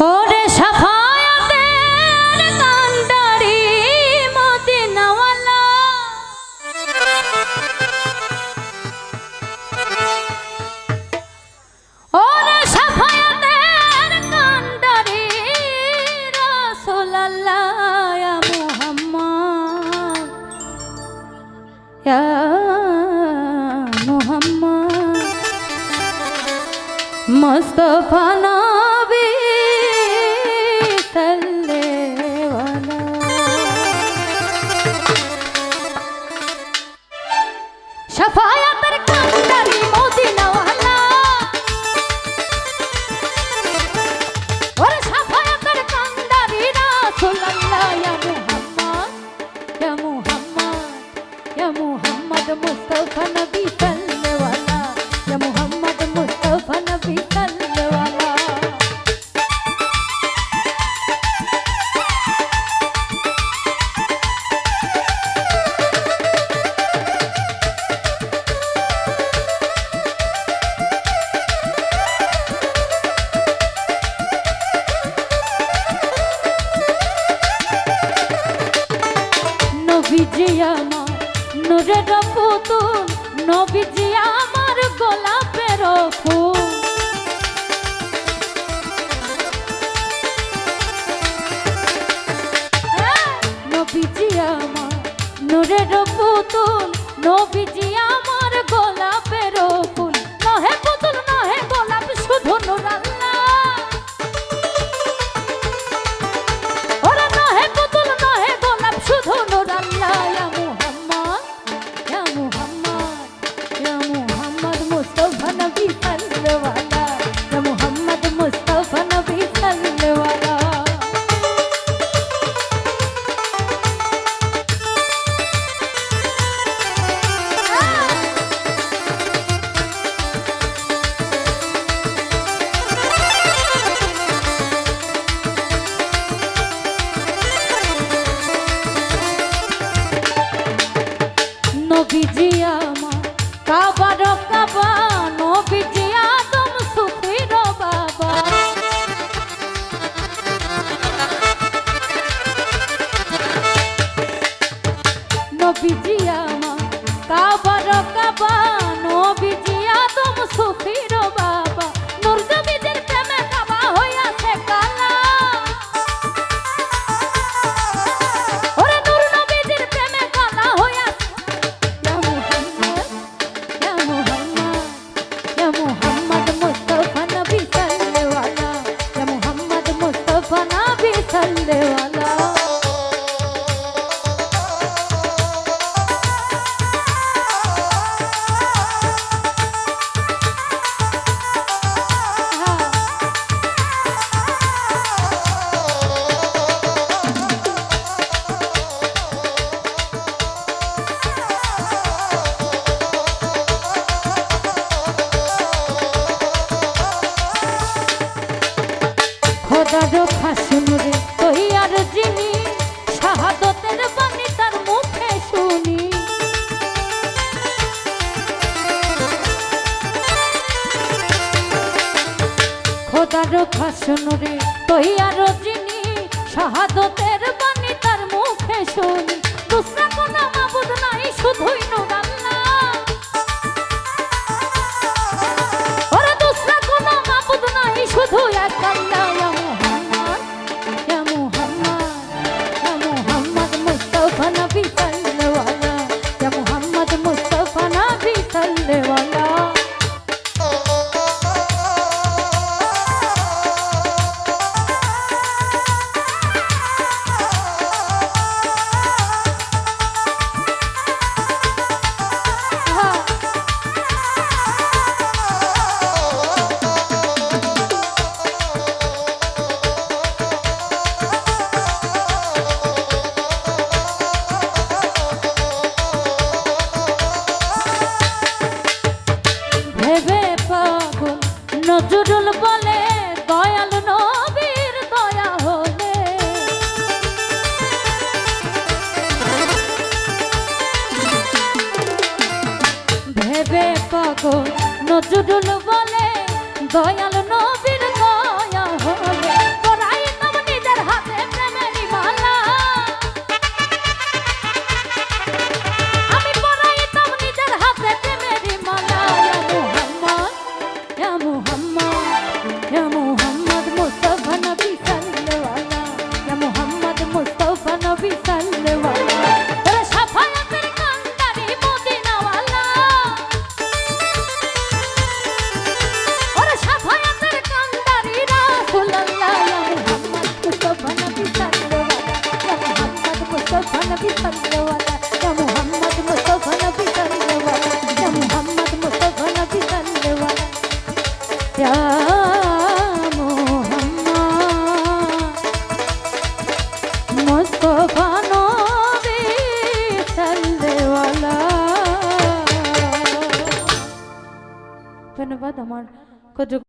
ওরে সাফায়াতের কান্দারি মদিনাওয়ালা। ওরে সাফায়াতের কান্দারি রাসূলুল্লাহ ইয়া মুহাম্মদ। ইয়া মুহাম্মদ। মুস্তাফা আমার নূরের পুতুল নবীজি আমার গোলাপের ফুল। হ্যাঁ, নবীজি আমার নূরের পুতুল নবীজি আমার নবীজিয়া মা কাবার কাবা নবীজিয়া তুম সুফির খোদার খাসনরে তৈ আর যিনি শাহাদতের বাণী তার মুখে শুনি। দুসরা কোনো মাবুদ নাই, শুধুই নয় নজরুল বলে দয়াল নবীর দয়া হলে। ভেবে পাগল নজরুল বলে দয়াল ধন্যবাদ আমার